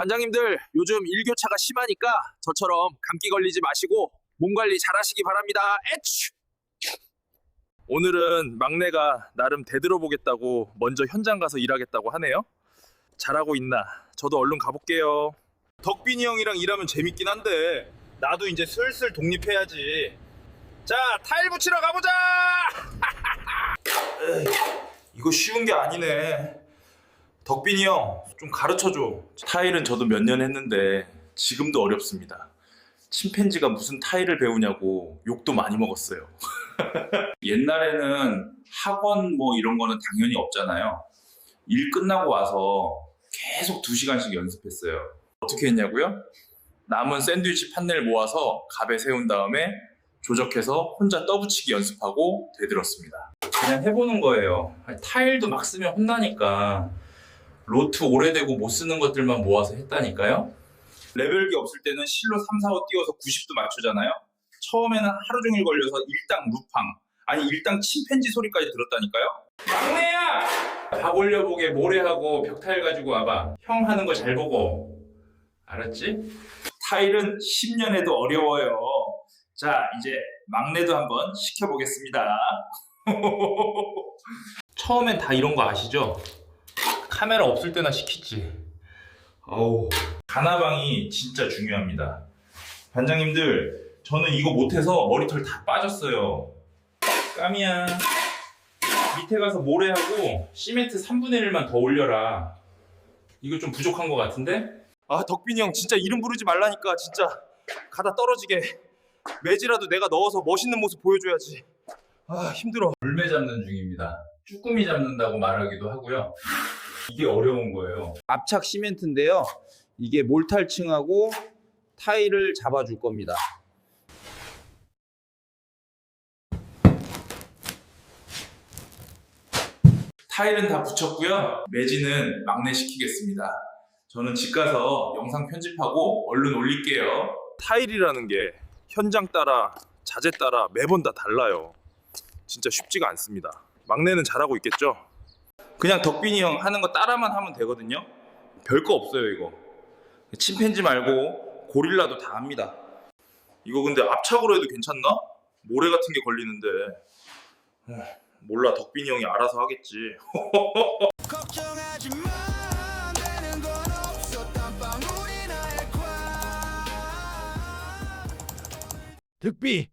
반장님들 요즘 일교차가 심하니까 저처럼 감기 걸리지 마시고 몸 관리 잘 하시기 바랍니다. 에취! 오늘은 막내가 나름 대들어 보겠다고 먼저 현장 가서 일하겠다고 하네요. 잘하고 있나? 저도 얼른 가볼게요. 덕빈이 형이랑 일하면 재밌긴 한데 나도 이제 슬슬 독립해야지. 자, 타일 붙이러 가보자. 이거 쉬운 게 아니네. 덕빈이 형, 좀 가르쳐 줘. 타일은 저도 몇 년 했는데 지금도 어렵습니다. 침팬지가 무슨 타일을 배우냐고 욕도 많이 먹었어요. 옛날에는 학원 뭐 이런 거는 당연히 없잖아요. 일 끝나고 와서 계속 두 시간씩 연습했어요. 어떻게 했냐고요? 남은 샌드위치 판넬 모아서 갑에 세운 다음에 조적해서 혼자 떠붙이기 연습하고 되들었습니다. 그냥 해보는 거예요. 타일도 막 쓰면 혼나니까 로트 오래되고 못 쓰는 것들만 모아서 했다니까요. 레벨기 없을 때는 실로 3, 4, 5 띄워서 90도 맞추잖아요. 처음에는 하루 종일 걸려서 일당 루팡 아니 일당 침팬지 소리까지 들었다니까요. 막내야! 밥 올려보게 모래하고 벽타일 가지고 와봐. 형 하는 거 잘 보고. 알았지? 타일은 10년 해도 어려워요. 자, 이제 막내도 한번 시켜보겠습니다. 처음엔 다 이런 거 아시죠? 카메라 없을 때나 시키지. 어우. 가나방이 진짜 중요합니다. 반장님들, 저는 이거 못해서 머리털 다 빠졌어요. 까미야. 밑에 가서 모래하고 시멘트 3분의 1만 더 올려라. 이거 좀 부족한 것 같은데? 아, 덕빈이 형 진짜 이름 부르지 말라니까 진짜 가다 떨어지게 매지라도 내가 넣어서 멋있는 모습 보여줘야지. 아, 힘들어. 물매 잡는 중입니다. 쭈꾸미 잡는다고 말하기도 하고요. 이게 어려운 거예요. 압착 시멘트인데요. 이게 몰탈층하고 타일을 잡아줄 겁니다. 타일은 다 붙였고요. 매지는 막내 시키겠습니다. 저는 집 가서 영상 편집하고 얼른 올릴게요. 타일이라는 게 현장 따라 자재 따라 매번 다 달라요. 진짜 쉽지가 않습니다. 막내는 잘하고 있겠죠? 그냥 덕빈이 형 하는 거 따라만 하면 되거든요. 별거 없어요 이거. 침팬지 말고 고릴라도 다 합니다. 이거 근데 압착으로 해도 괜찮나? 모래 같은 게 걸리는데. 에휴, 몰라 덕빈이 형이 알아서 하겠지. 걱정하지 마 되는 건 없어 땀방울이 나의 과 득비